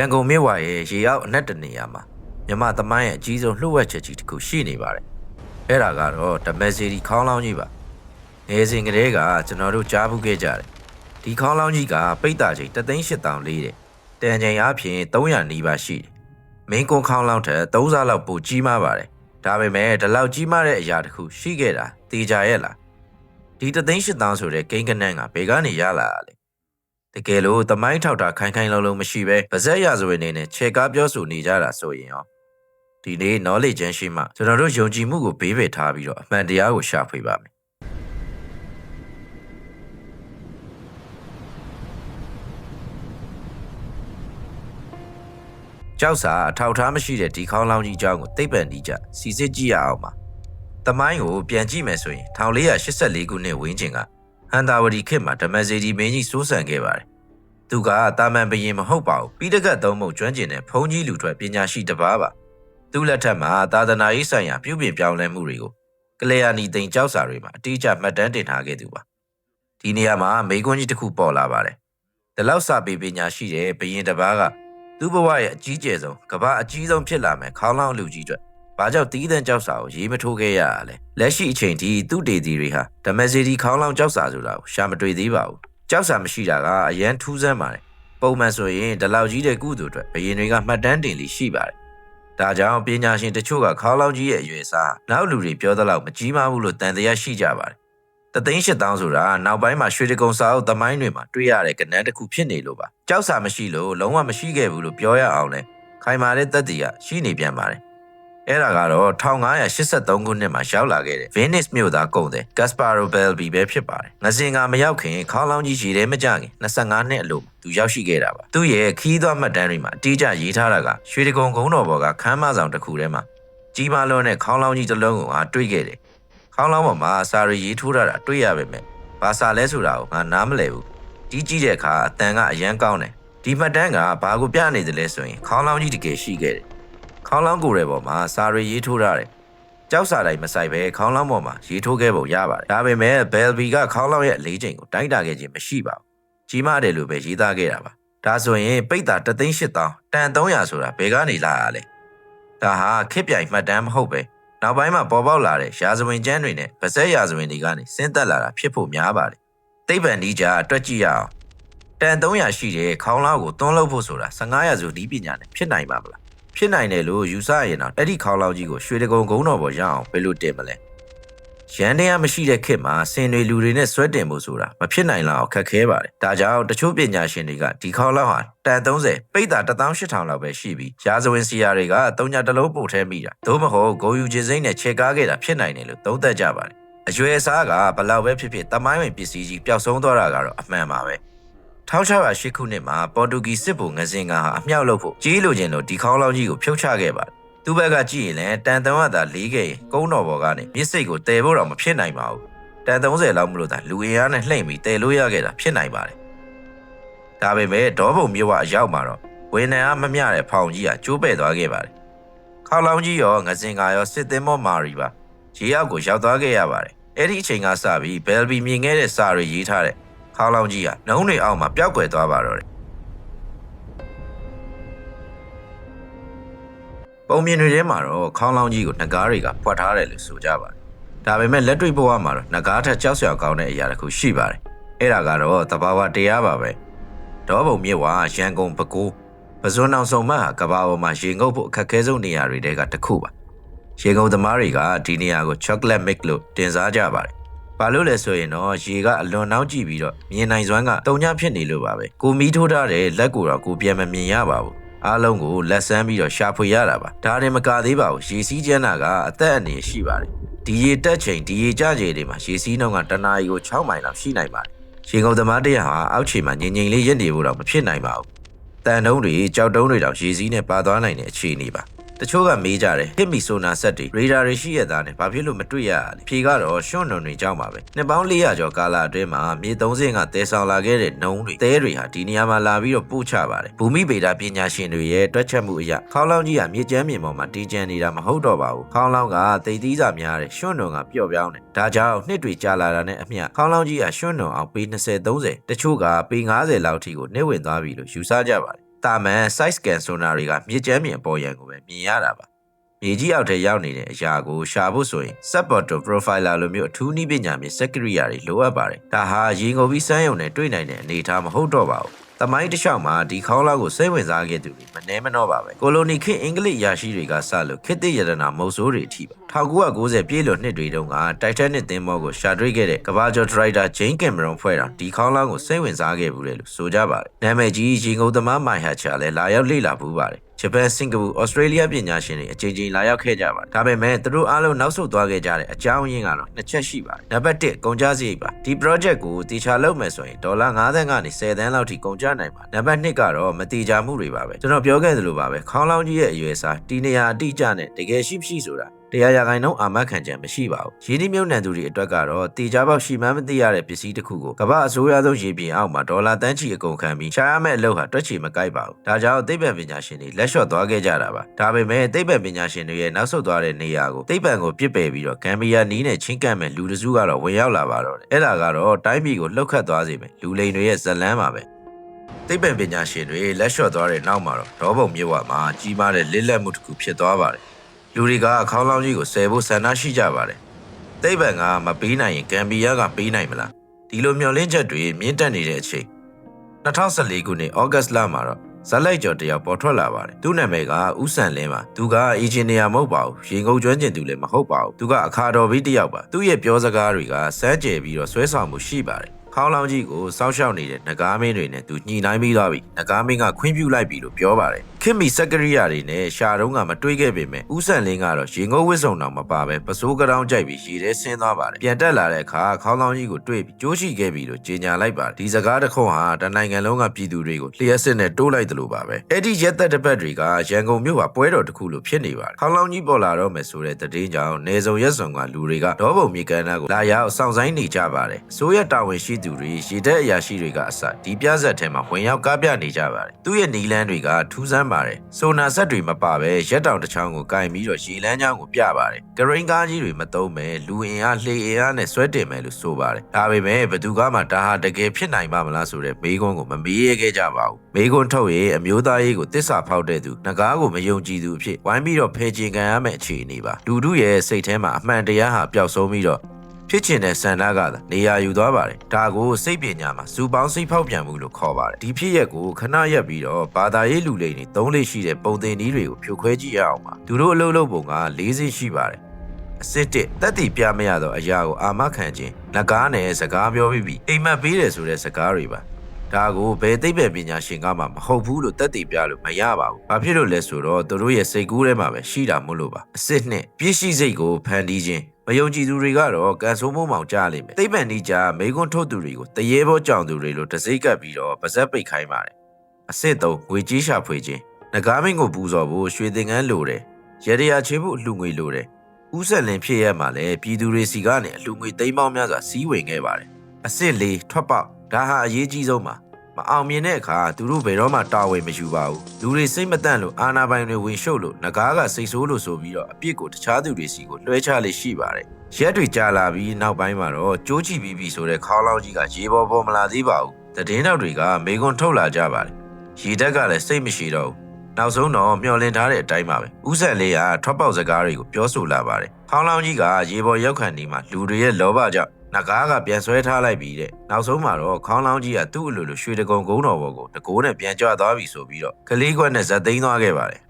န်ကုန်မြို့ဝရဲ့ရေရောက်အနက်တနေရာမှာမြမသမိုင်းရဲ့အကြီးဆုံးလှုပ်ဝက်ချက်ကြီးတစ်ခုရှိနေပါတယ်။အဲ့ဒါကတော့ဓမက်စီဒီခေါင်းလောင်းကြီးပါ။ငယ်စဉ်ကတည်းကကျွန်တော်တို့ကြားဘူးခဲ့ကြတယ်။ဒီခေါင်းလောင်းကြီးကပိတ်တာချိန်3,800လေးတယ်။တန်ချိန်အပြင်300နီးပါးရှိတယ်။မင်းကွန်ခေါင်းလောင်းထက်3ဆလောက်ပိုကြီးမားပါတယ်။ဒါပေမဲ့ဒီလောက်ကြီးမားတဲ့အရာတစ်ခုရှိခဲ့တာတေချာရဲ့လား။ဒီ3,800ဆိုတဲ့ကိန်းကနန်းကဘယ်ကနေရလာတာလဲ။ တကယ်လို့တမိုင်းထောက်တာခိုင်ခိုင်လုံလုံမရှိပဲဗဇက်ရဆိုရင်နေနဲ့ခြေကားပြောဆိုနေကြတာဆိုရင်ရောဒီနေ့ knowledge ချမ်းရှိမှကျွန်တော်တို့ယုံကြည်မှုကိုဘေးပယ်ထားပြီးတော့အမှန်တရားကိုရှာဖွေပါမယ်ကြောက်စာအထောက်ထားမရှိတဲ့ဒီခေါင်းလောင်းကြီးအကြောင်းကိုသိပ္ပံဒီကြစီစစ်ကြည့်ရအောင်ပါတမိုင်းကိုပြန်ကြည့်မယ်ဆိုရင်1484ခုနှစ်ဝန်းကျင်ကဟန်တာဝတီခေတ်မှာဓမ္မစေတီမင်းကြီးစိုးစံခဲ့ပါတယ် သူကတာမန်ဘရင်မဟုတ်ပါဘူးပြီးတကတ်သုံးမှုကျွမ်းကျင်တဲ့ဘုန်းကြီးလူထွက်ပညာရှိတစ်ပါးပါသူ့လက်ထက်မှာသာသနာရေးဆိုင်ရာပြုပြင်ပြောင်းလဲမှုတွေကိုကလျာဏီသိန်ကြောက်စာတွေမှာအတိအကျမှတ်တမ်းတင်ထားခဲ့သူပါဒီနေရာမှာမိကွန်းကြီးတစ်ခုပေါ်လာပါတယ်ဒီလောက်စာပေပညာရှိတဲ့ဘရင်တစ်ပါးကသူ့ဘဝရဲ့အကြီးကျယ်ဆုံးကမ္ဘာအကြီးဆုံးဖြစ်လာမယ်ခေါင်းလောင်းလူကြီးအတွက်ဘာကြောင့်တီးတန်းကြောက်စာကိုရေးမထိုးခဲ့ရတာလဲလက်ရှိအချိန်ထိသူ့ဒေသီတွေဟာဓမ္မစီတီခေါင်းလောင်းကြောက်စာဆိုတာကိုရှာမတွေ့သေးပါဘူး ကြောက်စာမရှိတာကအရန်ထူးဆန်းပါတယ်ပုံမှန်ဆိုရင်ဒီလောက်ကြီးတဲ့ကုသိုလ်အတွက်ဘယင်တွေကမှတ်တမ်းတင်လိရှိပါတယ်ဒါကြောင့်ပညာရှင်တချို့ကခေါင်းလောင်းကြီးရဲ့အရွယ်စားနောက်လူတွေပြောသလောက်မကြီးမားဘူးလို့တန်တရားရှိကြပါတယ်တသိန်းရှစ်တောင်းဆိုတာနောက်ပိုင်းမှာရွှေတကုံစာအုပ်သမိုင်းတွေမှာတွေ့ရတဲ့ကဏ္ဍတစ်ခုဖြစ်နေလို့ပါကြောက်စာမရှိလို့လုံးဝမရှိခဲ့ဘူးလို့ပြောရအောင်လဲခိုင်မာတဲ့သက်တည်ကရှိနေပြန်ပါတယ် အဲ့ဒါကတော့1583ခုနှစ်မှာရောက်လာခဲ့တဲ့ Venice မြို့သားကုန်တဲ့ Gasparo Belbi ပဲဖြစ်ပါတယ်။ငစင်ကမရောက်ခင်ခေါင်းလောင်းကြီးရေထဲမကြခင်25နှစ်အလိုသူရောက်ရှိခဲ့တာပါ။သူ့ရဲ့ခီးသွားမှတ်တမ်းတွေမှာအတိအကျရေးထားတာကရွှေတကုံကုန်းတော်ဘော်ကခမ်းမဆောင်တစ်ခုထဲမှာကြီးမားလွန်းတဲ့ခေါင်းလောင်းကြီးတစ်လုံးကိုငါတွေ့ခဲ့တယ်။ခေါင်းလောင်းပေါ်မှာစာရီရေးထိုးထားတာတွေ့ရပါမယ်။ဘာစာလဲဆိုတာကိုငါနားမလည်ဘူး။ကြီးကြီးတဲ့အခါအတန်ကအရန်ကောင်းတယ်။ဒီမှတ်တမ်းကဘာကိုပြနေတယ်လဲဆိုရင်ခေါင်းလောင်းကြီးတကယ်ရှိခဲ့တယ်။ ခေါင်းလောင်းကိုယ်ရဲ့ပေါ်မှာစာရီရေးထိုးထားတယ်။ကြောက်စာတိုင်းမဆိုင်ပဲခေါင်းလောင်းပေါ်မှာရေးထိုးခဲ့ပုံရပါတယ်။ဒါပေမဲ့ဘယ်လ်ဘီကခေါင်းလောင်းရဲ့အလေးချိန်ကိုတိုင်းတာခဲ့ခြင်းမရှိပါဘူး။ကြီးမားတယ်လို့ပဲရေးသားခဲ့တာပါ။ဒါဆိုရင်ပိတ်တာ3သိန်း8000တန်300ဆိုတာဘယ်ကနေလာရလဲ။ဒါဟာခစ်ပြိုင်မှတ်တမ်းမဟုတ်ပဲ။နောက်ပိုင်းမှာပေါ်ပေါက်လာတဲ့ရာဇဝင်ကျမ်းတွေနဲ့ဗဇက်ရာဇဝင်တွေကနေဆင်းသက်လာတာဖြစ်ဖို့များပါတယ်။သိပ္ပံဒီကြအတွက်ကြည့်ရအောင်။တန်300ရှိတဲ့ခေါင်းလောင်းကိုသွန်းလုပ်ဖို့ဆိုတာ15ရာစုဒီပညာနဲ့ဖြစ်နိုင်ပါမလား။ ဖြစ်နိုင်တယ်လို့ယူဆရင်တော့အဲ့ဒီခေါင်းလောင်းကြီးကိုရွှေတကုံကုန်းတော်ပေါ်ရအောင်ဘယ်လိုတင်မလဲရန်တရားမရှိတဲ့ခေတ်မှာစင်တွေလူတွေနဲ့ဆွဲတင်ဖို့ဆိုတာမဖြစ်နိုင်လောက်ခက်ခဲပါတယ်ဒါကြောင့်တချို့ပညာရှင်တွေကဒီခေါင်းလောင်းဟာတန်30ပိတ်တာ18000လောက်ပဲရှိပြီးရာဇဝင်စီယာတွေက3ညတလုံးပို့ထဲမိတာသို့မဟုတ်ဂိုယူခြင်းစိမ့်နဲ့ခြေကားခဲ့တာဖြစ်နိုင်တယ်လို့သုံးသပ်ကြပါတယ်အရွယ်အစားကဘလောက်ပဲဖြစ်ဖြစ်တမိုင်းဝင်ပစ္စည်းကြီးပျောက်ဆုံးသွားတာကတော့အမှန်ပါပဲ 1608ခုနှစ်မှာပေါ်တူဂီစစ်ဗိုလ်ငစင်ကဟာအမြောက်လုပ်ဖို့ကြီးလိုချင်လို့ဒီခေါင်းလောင်းကြီးကိုဖြုတ်ချခဲ့ပါတယ်။သူ့ဘက်ကကြည့်ရင်လည်းတန်တန်ဝတ်သာလေးခဲ့ရင်ကုန်းတော်ဘော်ကနေမြစ်စိတ်ကိုတည်ဖို့တော့မဖြစ်နိုင်ပါဘူး။တန်30လောက်မလို့သာလူအင်အားနဲ့လှိမ့်ပြီးတည်လို့ရခဲ့တာဖြစ်နိုင်ပါတယ်။ဒါပေမဲ့ဒေါဘုံမြို့ကအရောက်မှာတော့ဝင်းနံအားမမျှတဲ့ဖောင်ကြီးကကျိုးပဲ့သွားခဲ့ပါတယ်။ခေါင်းလောင်းကြီးရောငစင်ကရောစစ်သင်းမောမာရီပါရေရောက်ကိုရောက်သွားခဲ့ရပါတယ်။အဲ့ဒီအချိန်ကစပြီးဘယ်လ်ဘီမြင်ခဲ့တဲ့စာတွေရေးထားတဲ့ ခေါင်းလောင်းကြီးကနှုံးတွေအောက်မှာပျောက်ကွယ်သွားပါတော့တယ်ပုံမြင်တွေထဲမှာတော့ခေါင်းလောင်းကြီးကိုငကားတွေကဖွက်ထားတယ်လို့ဆိုကြပါတယ်ဒါပေမဲ့လက်တွေ့ဘဝမှာတော့ငကားထက်ကြောက်စရာကောင်းတဲ့အရာတစ်ခုရှိပါတယ်အဲ့ဒါကတော့တဘာဝတရားပါပဲဒေါဘုံမြစ်ဝါရန်ကုန်ပဲခူးပဇွန်အောင်ဆောင်မဟာကဘာပေါ်မှာရေငုပ်ဖို့အခက်အခဲဆုံးနေရာတွေတဲကတစ်ခုပါရေငုပ်သမားတွေကဒီနေရာကို chocolate mix လို့တင်စားကြပါတယ် ဘာလို့လဲဆိုရင်တော့ရေကအလွန်နှောင်းကြည့်ပြီးတော့မြင်နိုင်စွမ်းကတုံညဖြစ်နေလို့ပါပဲကိုမီးထိုးထားတဲ့လက်ကိုတော့ကိုပြန်မမြင်ရပါဘူးအားလုံးကိုလက်ဆန်းပြီးတော့ရှာဖွေရတာပါဒါရင်မကသေးပါဘူးရေစီးကျန်းတာကအသက်အန္တရာယ်ရှိပါတယ်ဒီရေတက်ချိန်ဒီရေကြချိန်တွေမှာရေစီးနှုန်းကတနာရီကို6မိုင်လောက်ရှိနိုင်ပါတယ်ရေကုန်သမားတရဟာအောက်ခြေမှာငြိမ်ငြိမ်လေးရက်နေဖို့တော့မဖြစ်နိုင်ပါဘူးတန်တုံးတွေကြောက်တုံးတွေတောင်ရေစီးနဲ့ပါသွားနိုင်တဲ့အခြေအနေပါ တချို့ကမေးကြတယ်ဟစ်မီဆိုနာဆက်တွေရေဒါတွေရှိရတာနဲ့ဘာဖြစ်လို့မတွေ့ရလဲဖြေကတော့ရွှွန့်နုံတွေကြောင့်ပါပဲနှစ်ပေါင်း400ကျော်ကာလအတွင်းမှာမြေ30ကတဲဆောင်လာခဲ့တဲ့နှုံတွေတဲတွေဟာဒီနေရာမှာလာပြီးတော့ပို့ချပါတယ်ဘူမိဗေဒပညာရှင်တွေရဲ့တွက်ချက်မှုအရခေါင်းလောင်းကြီးကမြေကျမ်းမြေပေါ်မှာတည်ကျန်နေတာမဟုတ်တော့ပါဘူးခေါင်းလောင်းကတိတ်သီးစာများတဲ့ရွှွန့်နုံကပျော့ပြောင်းတယ်ဒါကြောင့်နှစ်တွေကြာလာတာနဲ့အမျှခေါင်းလောင်းကြီးကရွှွန့်နုံအောင်ပေ20 30တချို့ကပေ90လောက်ထိကိုနှိမ့်ဝင်သွားပြီလို့ယူဆကြပါတယ် တတာမန် size scan sonar တွေကမြစ်ကျမ်းပြင်အပေါ်ရန်ကိုပဲမြင်ရတာပါမြေကြီးအောက်ထဲရောက်နေတဲ့အရာကိုရှာဖို့ဆိုရင် subportal profiler လိုမျိုးအထူးနည်းပညာမြင့် secretary တွေလိုအပ်ပါတယ်ဒါဟာရေငုံပြီးစမ်းရုံနဲ့တွေ့နိုင်တဲ့အနေအထားမဟုတ်တော့ပါဘူး တမိုင်းတစ်လျှောက်မှာဒီခေါင်းလောက်ကိုစိတ်ဝင်စားခဲ့သူတွေမနှဲမနှောပါပဲကိုလိုနီခေတ်အင်္ဂလိပ်ယာရှိတွေကစလို့ခေတ်သစ်ရတနာမုတ်ဆိုးတွေအထိပါ1990ပြည့်လွန်နှစ်တွေတုန်းကတိုက်တက်နစ်သင်းမောကိုရှာတွေ့ခဲ့တဲ့ကဘာကျော်ဒရိုက်တာဂျိန်းကင်မရွန်ဖွဲ့တာဒီခေါင်းလောက်ကိုစိတ်ဝင်စားခဲ့ဘူးလေလို့ဆိုကြပါတယ်နာမည်ကြီးရေငုံသမားမိုင်ဟာချာလည်းလာရောက်လေ့လာပူးပါတယ် ဂျပန်စင်ကာပူဩစတြေးလျပညာရှင်တွေအကြိမ်ကြိမ်လာရောက်ခဲ့ကြပါတယ်ဒါပေမဲ့သူတို့အားလုံးနောက်ဆုတ်သွားခဲ့ကြတဲ့အကြောင်းရင်းကတော့နှစ်ချက်ရှိပါတယ်နံပါတ်1ကုန်ကျစရိတ်ပါဒီ project ကိုတေချာလုပ်မယ်ဆိုရင်ဒေါ်လာ90ကနေ10သန်းလောက်ထိကုန်ကျနိုင်ပါနံပါတ်2ကတော့မတေချာမှုတွေပါပဲကျွန်တော်ပြောခဲ့သလိုပါပဲခေါင်းလောင်းကြီးရဲ့အရွယ်စားတီနေရာအတိအကျနဲ့တကယ်ရှိမရှိဆိုတာ တရားရဂိုင်နှုန်းအာမခံချက်မရှိပါဘူး။ရင်းနှီးမြှုပ်နှံသူတွေအတွက်ကတော့တေချာပေါက်ရှိမှန်းမသိရတဲ့ပစ္စည်းတစ်ခုကိုကမ္ဘာအစိုးရဆုံးရေပြင်အောက်မှာဒေါ်လာတန်းချီအကုန်ခံပြီးရှာရမယ့်အလုပ်ဟာတွက်ချီမကိုက်ပါဘူး။ဒါကြောင့်သိပ္ပံပညာရှင်တွေလက်လျှော့သွားခဲ့ကြတာပါ။ဒါပေမဲ့သိပ္ပံပညာရှင်တွေရဲ့နောက်ဆုတ်သွားတဲ့နေရာကိုသိပ္ပံကိုပြစ်ပယ်ပြီးတော့ဂမ်ဘီယာနီးနဲ့ချင်းကပ်မဲ့လူတစုကတော့ဝင်ရောက်လာပါတော့တယ်။အဲ့ဒါကတော့တိုင်းပြည်ကိုလှုပ်ခတ်သွားစေမယ်လူလိန်တွေရဲ့ဇလန်းပါပဲ။သိပ္ပံပညာရှင်တွေလက်လျှော့သွားတဲ့နောက်မှာတော့ဒေါဘုံမြစ်ဝမှာကြီးမားတဲ့လစ်လက်မှုတစ်ခုဖြစ်သွားပါတယ်။ လူတွေကအခေါင်းလောင်းကြီးကိုဆယ်ဖို့ဆန္ဒရှိကြပါတယ်။သိပ္ပံကမပေးနိုင်ရင်ဂမ်ဘီယာကပေးနိုင်မလား။ဒီလိုမျှော်လင့်ချက်တွေမြင့်တက်နေတဲ့အချိန်2014ခုနှစ်ဩဂတ်လမှာတော့ဇက်လိုက်ကျော်တယောက်ပေါ်ထွက်လာပါတယ်။သူ့နာမည်ကဦးစံလင်းပါ။သူကအင်ဂျင်နီယာမဟုတ်ပါဘူး။ရေငုံကျွမ်းကျင်သူလည်းမဟုတ်ပါဘူး။သူကအခါတော်ပြီးတယောက်ပါ။သူ့ရဲ့ပြောစကားတွေကစမ်းကြယ်ပြီးတော့ဆွဲဆောင်မှုရှိပါတယ်။ ခေါင်းလောင်းကြီးကိုစောက်ရှောက်နေတဲ့နဂါးမင်းတွေနဲ့သူညှိနှိုင်းပြီးသွားပြီနဂါးမင်းကခွင့်ပြုလိုက်ပြီလို့ပြောပါတယ်ခင်မီစက်ကရိယာတွေနဲ့ရှာတုံးကမတွေးခဲ့ပေမဲ့ဥဆန်လင်းကတော့ရေငုံဝစ်စုံတော်မပါပဲပစိုးကတောင်းကြိုက်ပြီးရေထဲဆင်းသွားပါတယ်ပြန်တက်လာတဲ့အခါခေါင်းလောင်းကြီးကိုတွေးပြီးကြိုးရှိခဲ့ပြီလို့ကြေညာလိုက်ပါတယ်ဒီစကားတစ်ခုဟာတနိုင်ငံလုံးကပြည်သူတွေကိုလျှက်စစ်နဲ့တိုးလိုက်တယ်လို့ပါပဲအဲ့ဒီရက်သက်တစ်ပတ်တွေကရန်ကုန်မြို့ကပွဲတော်တစ်ခုလိုဖြစ်နေပါတယ်ခေါင်းလောင်းကြီးပေါ်လာတော့မယ်ဆိုတဲ့သတင်းကြောင့်နေစုံရက်စုံကလူတွေကဒေါဘုံမြေကမ်းနားကိုလာရောက်စောင့်ဆိုင်နေကြပါတယ်အစိုးရတာဝန်ရှိသူတွေရေတက်အရာရှိတွေကအစဒီပြဇက်ထဲမှာဝင်ရောက်ကားပြနေကြပါတယ်သူ့ရဲ့နီလန်းတွေကထူးဆန်းပါတယ်ဆိုနာဆက်တွေမပါပဲရက်တောင်တစ်ချောင်းကိုကင်ပြီးတော့ရေလန်းချောင်းကိုပြပါတယ်ဂရိန်းကားကြီးတွေမသုံးပဲလူအင်အားလှေအင်အားနဲ့ဆွဲတင်မယ်လို့ဆိုပါတယ်ဒါပေမဲ့ဘသူကမှဒါဟာတကယ်ဖြစ်နိုင်ပါမလားဆိုတဲ့မေးခွန်းကိုမမေးရခဲ့ကြပါဘူးမေးခွန်းထုတ်ရင်အမျိုးသားရေးကိုတစ္ဆာဖောက်တဲ့သူငကားကိုမယုံကြည်သူအဖြစ်ဝိုင်းပြီးတော့ဖယ်ကျင်ခံရမယ့်အခြေအနေပါလူတို့ရဲ့စိတ်ထဲမှာအမှန်တရားဟာပျောက်ဆုံးပြီးတော့ ဖြစ်ချင်တဲ့ဆန္ဒကသာနေရာယူသွားပါတယ်ဒါကိုစိတ်ပညာမှာစူပေါင်းစိတ်ဖောက်ပြန်မှုလို့ခေါ်ပါတယ်ဒီဖြစ်ရက်ကိုခဏရက်ပြီးတော့ဘာသာရေးလူလိမ့်နေသုံးလေးရှိတဲ့ပုံသင်နည်းတွေကိုဖြိုခွဲကြည့်ရအောင်ပါသူတို့အလုပ်လုပ်ပုံက၄စိရှိပါတယ်အစစ်တစ်တက်တီပြမရတော့အရာကိုအာမခံခြင်းငကားနဲ့စကားပြောပြီးပြီးအိမ်မက်ပေးတယ်ဆိုတဲ့စကားတွေပါဒါကိုဘယ်သိပ္ပံပညာရှင်ကမှမဟုတ်ဘူးလို့တက်တည်ပြလို့မရပါဘူး။ဘာဖြစ်လို့လဲဆိုတော့သူတို့ရဲ့စိတ်ကူးထဲမှာပဲရှိတာမို့လို့ပါ။အစစ်နှစ်ပြည့်ရှိစိတ်ကိုဖန်တီးခြင်း မယုံကြည်သူတွေကတော့ကန်ဆိုးမိုးမောင်ကြားလိမ့်မယ်။သိပ္ပံနီးကြမိကွန်းထုတ်သူတွေကိုတရေဘောကြောင်သူတွေလိုတစိမ့်ကပ်ပြီးတော့ပါဇက်ပိတ်ခိုင်းပါတယ်။အစစ်သုံးငွေကြီးရှာဖွေခြင်းငကားမင်းကိုပူဇော်ဖို့ရွှေသင်္ကန်းလိုတယ်။ရေရရာချေဖို့အလှငွေလိုတယ်။ဥဆက်လင်ဖြစ်ရမှာလဲပြည်သူတွေစီကနေအလှငွေသိမ်းပေါင်းများစွာစီးဝင်ခဲ့ပါတယ်။အစစ်လေးထွက်ပေါက်ဒါဟာအရေးကြီးဆုံးပါ။ မအောင်မြင်တဲ့အခါသူတို့ဘယ်တော့မှတာဝန်မယူပါဘူးလူတွေစိတ်မတန့်လို့အာနာပိုင်တွေဝင်ရှုပ်လို့ငကားကစိတ်ဆိုးလို့ဆိုပြီးတော့အပြစ်ကိုတခြားသူတွေစီကိုလွှဲချလေးရှိပါတယ်ရက်တွေကြာလာပြီးနောက်ပိုင်းမှာတော့ကြိုးချီပြီးပြီဆိုတဲ့ခေါင်းလောင်းကြီးကရေပေါ်ပေါ်မလာသေးပါဘူးသတင်းတောက်တွေကမေကွန်ထုတ်လာကြပါတယ်ရေတက်ကလည်းစိတ်မရှိတော့ဘူးနောက်ဆုံးတော့မျောလင့်ထားတဲ့အတိုင်းပါပဲဥဆက်လေးကထွက်ပေါက်စကားတွေကိုပြောဆိုလာပါတယ်ခေါင်းလောင်းကြီးကရေပေါ်ရောက်ခံနေမှလူတွေရဲ့လောဘကြောင့် နဂါးကပြန်ဆွဲထားလိုက်ပြီးတဲ့နောက်ဆုံးမှာတော့ခေါင်းလောင်းကြီးကသူ့အလိုလိုရွှေတကုံကုန်းတော်ဘောကိုတကိုးနဲ့ပြန်ကြွသွားပြီဆိုပြီးတော့ကလေးခွက်နဲ့ဇက်သိမ်းသွားခဲ့ပါတယ်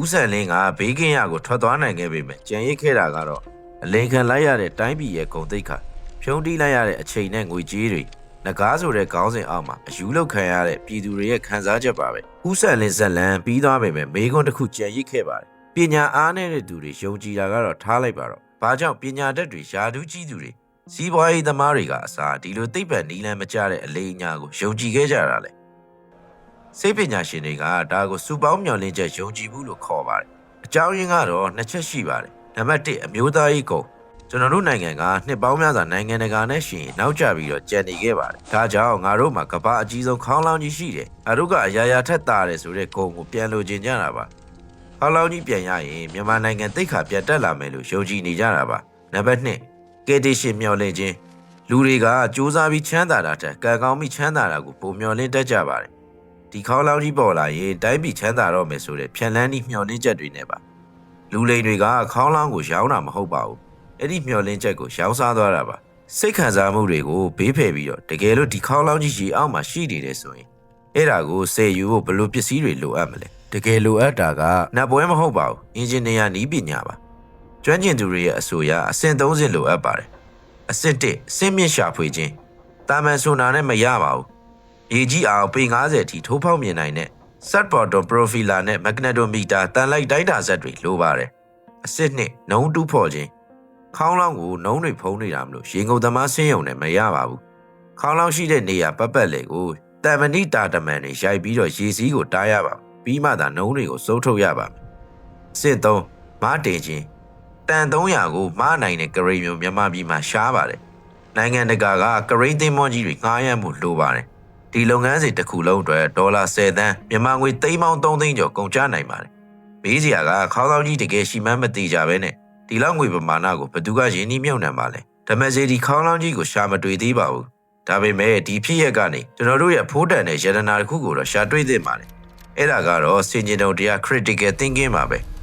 ဦးဆန်လင်းကဘေးကင်းရကိုထွက်သွားနိုင်ခဲ့ပေမဲ့ကြံရစ်ခဲ့တာကတော့အလင်ခံလိုက်ရတဲ့တိုင်းပြည်ရဲ့ဂုံတိတ်ခါဖြုံးတီးလိုက်ရတဲ့အချိန်နဲ့ငွေကြေးတွေနဂါးဆိုတဲ့ခေါင်းစဉ်အောက်မှာအယူလောက်ခံရတဲ့ပြည်သူတွေရဲ့ခံစားချက်ပါပဲဦးဆန်လင်းဇက်လန်ပြီးသွားပေမဲ့မေကွန်းတစ်ခုကြံရစ်ခဲ့ပါတယ်ပညာအားနည်းတဲ့သူတွေယုံကြည်တာကတော့ထားလိုက်ပါတော့ဘာကြောင့်ပညာတတ်တွေယာဒူးကြီးသူတွေ စီးပွားရေးသမားတွေကအစားဒီလိုသိပ္ပံနီးလန်းမကျတဲ့အလေးအညာကိုယုံကြည်ခဲ့ကြတာလေစိတ်ပညာရှင်တွေကဒါကိုစူပေါင်းမျှော်လင့်ချက်ယုံကြည်မှုလို့ခေါ်ပါတယ်အကြောင်းရင်းကတော့နှစ်ချက်ရှိပါတယ်နံပါတ်1အမျိုးသားရေးကုန်ကျွန်တော်တို့နိုင်ငံကနှစ်ပေါင်းများစွာနိုင်ငံတကာနဲ့ရှင်နောက်ကျပြီးတော့ကြံနေခဲ့ပါတယ်ဒါကြောင့်ငါတို့မှာကမ္ဘာအကြီးဆုံးခေါင်းလောင်းကြီးရှိတယ်ငါတို့ကအရာရာထက်တာတယ်ဆိုတဲ့ဂုံကိုပြန်လိုချင်ကြတာပါခေါင်းလောင်းကြီးပြန်ရရင်မြန်မာနိုင်ငံတိတ်ခါပြန်တက်လာမယ်လို့ယုံကြည်နေကြတာပါနံပါတ်2 ကယ်တင်ရှင်မျော်လင့်ခြင်းလူတွေကစူးစမ်းပြီးချမ်းသာတာထက်ကံကောင်းပြီးချမ်းသာတာကိုပုံမျော်လင့်တတ်ကြပါတယ်ဒီခေါင်းလောင်းကြီးပေါ်လာရင်တိုင်းပြည်ချမ်းသာတော့မယ်ဆိုတဲ့ဖြန်လန်းဒီမျှော်လင့်ချက်တွေနဲ့ပါလူလိန်တွေကခေါင်းလောင်းကိုရောင်းတာမဟုတ်ပါဘူးအဲ့ဒီမျှော်လင့်ချက်ကိုရောင်းစားသွားတာပါစိတ်ခံစားမှုတွေကိုဘေးဖယ်ပြီးတော့တကယ်လို့ဒီခေါင်းလောင်းကြီးရေအောက်မှာရှိနေတယ်ဆိုရင်အဲ့ဒါကိုဆယ်ယူဖို့ဘယ်လိုပစ္စည်းတွေလိုအပ်မလဲတကယ်လိုအပ်တာကနတ်ပွဲမဟုတ်ပါဘူးအင်ဂျင်နီယာနီးပညာပါ ကျွမ်းကျင်သူတွေရဲ့အဆိုအရအဆင့်၃ဆင့်လိုအပ်ပါတယ်အဆင့်၁အဆင့်မြင့်ရှာဖွေခြင်းတာမန်ဆိုတာနဲ့မရပါဘူးရေကြီးအောင်ပေ90အထိထိုးဖောက်မြင်နိုင်တဲ့ set bottom profiler နဲ့ magnetometer တန်လိုက်တိုင်းတာဆက်တွေလိုပါတယ်အစစ်နှစ်နှုံးတူးဖော်ခြင်းခေါင်းလောင်းကိုနှုံးတွေဖုံးနေတာမလို့ရေငုံသမားဆင်းယုံနဲ့မရပါဘူးခေါင်းလောင်းရှိတဲ့နေရာပတ်ပတ်လေကိုတန်မဏိတာတမန်တွေရိုက်ပြီးတော့ရေစည်းကိုတားရပါမယ်ပြီးမှသာနှုံးတွေကိုစိုးထုတ်ရပါမယ်စစ်သုံးမားတင်ခြင်း တန်300ကိုမားနိုင်တဲ့ဂရိမျိုးမြန်မာပြည်မှာရှားပါတယ်နိုင်ငံတကာကဂရိသင်းမွန်ကြီးတွေငှားရမ်းမှုလိုပါတယ်ဒီလုပ်ငန်းစဉ်တစ်ခုလုံးအတွက်ဒေါ်လာ10သန်းမြန်မာငွေသိန်းပေါင်း3သိန်းကျော်ကုန်ကျနိုင်ပါတယ်။မေးစရာကခေါင်းဆောင်ကြီးတကယ်ရှိမှန်းမသိကြပဲနဲ့ဒီလောက်ငွေပမာဏကိုဘယ်သူကရင်းနှီးမြှုပ်နှံပါလဲ။ဓမ္မစီဒီခေါင်းလောင်းကြီးကိုရှာမတွေ့သေးပါဘူး။ဒါပေမဲ့ဒီဖြစ်ရက်ကနေကျွန်တော်တို့ရဲ့ဖိုးတန်တဲ့ယတနာတစ်ခုကိုတော့ရှာတွေ့သင့်ပါတယ်။အဲ့ဒါကတော့စင်ကျင်တုံတရား critical thinking ပါပဲ။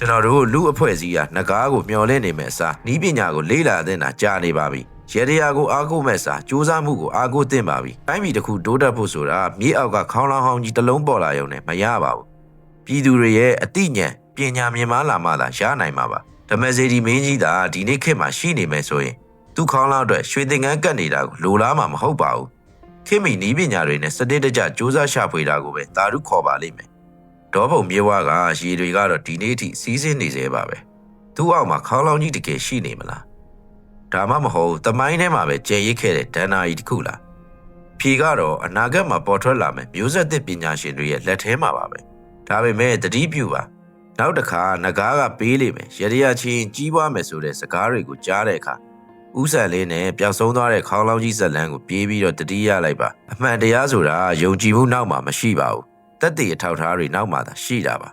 ကျွန်တော်တို့လူအဖွဲ့အစည်းကငကားကိုမျောလင့်နေမယ်အစားဤပညာကိုလေ့လာသင့်တာကြားနေပါပြီ။ရေတရားကိုအားကိုးမဲ့စားစူးစမ်းမှုကိုအားကိုးသင့်ပါပြီ။တိုင်းပြည်တစ်ခုတိုးတက်ဖို့ဆိုတာမြေအောက်ကခေါင်းလောင်းဟောင်းကြီးတစ်လုံးပေါ်လာရုံနဲ့မရပါဘူး။ပြည်သူတွေရဲ့အသိဉာဏ်ပညာမြင်မာလာမှသာရနိုင်မှာပါ။ဓမ္မစေဒီမင်းကြီးသာဒီနေ့ခေတ်မှာရှိနေမယ်ဆိုရင်သူ့ခေါင်းလောင်းအတွက်ရွှေသင်္ကန်းကတ်နေတာကိုလိုလားမှာမဟုတ်ပါဘူး။ခေတ်မီနီးပညာတွေနဲ့စနစ်တကျစူးစမ်းရှာဖွေတာကိုပဲတာရုခေါ်ပါလိမ့်မယ်။ ဒေါဘုံမြေဝါကရေတွေကတော့ဒီနေ့ထိစီးဆင်းနေသေးပါပဲ။သူ့အောက်မှာခေါင်းလောင်းကြီးတကယ်ရှိနေမလား။ဒါမှမဟုတ်တမိုင်းထဲမှာပဲကြံရစ်ခဲ့တဲ့ဒဏ္ဍာရီတစ်ခုလားဖြေကတော့အနာဂတ်မှာပေါ်ထွက်လာမယ်မျိုးဆက်သစ်ပညာရှင်တွေရဲ့လက်ထဲမှာပါပဲဒါပေမဲ့တတိပြုပါနောက်တစ်ခါငကားကပေးလိမ့်မယ်ရရချင်းကြီးပွားမယ်ဆိုတဲ့စကားတွေကိုကြားတဲ့အခါဥဆန်လေးနဲ့ပျောက်ဆုံးသွားတဲ့ခေါင်းလောင်းကြီးဇက်လန်းကိုပြေးပြီးတော့တတိရလိုက်ပါအမှန်တရားဆိုတာယုံကြည်မှုနောက်မှာမရှိပါဘူး တက်တည်အထောက်အထားတွေနောက်မှာသာရှိတာပါ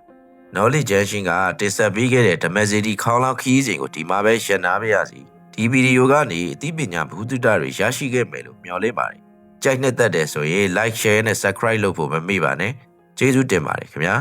knowledge generation ကတင်ဆက်ပေးခဲ့တဲ့ဓမ္မစီတီခေါင်းလောင်းခီးစဉ်ကိုဒီမှာပဲရှင်းနာပါရစီဒီဗီဒီယိုကနေအသိပညာဘုဒ္ဓတာတွေရရှိခဲ့မယ်လို့မျှော်လင့်ပါတယ်ကြိုက်နှစ်သက်တယ်ဆိုရင် like share နဲ့ subscribe လုပ်ဖို့မမေ့ပါနဲ့ကျေးဇူးတင်ပါတယ်ခင်ဗျာ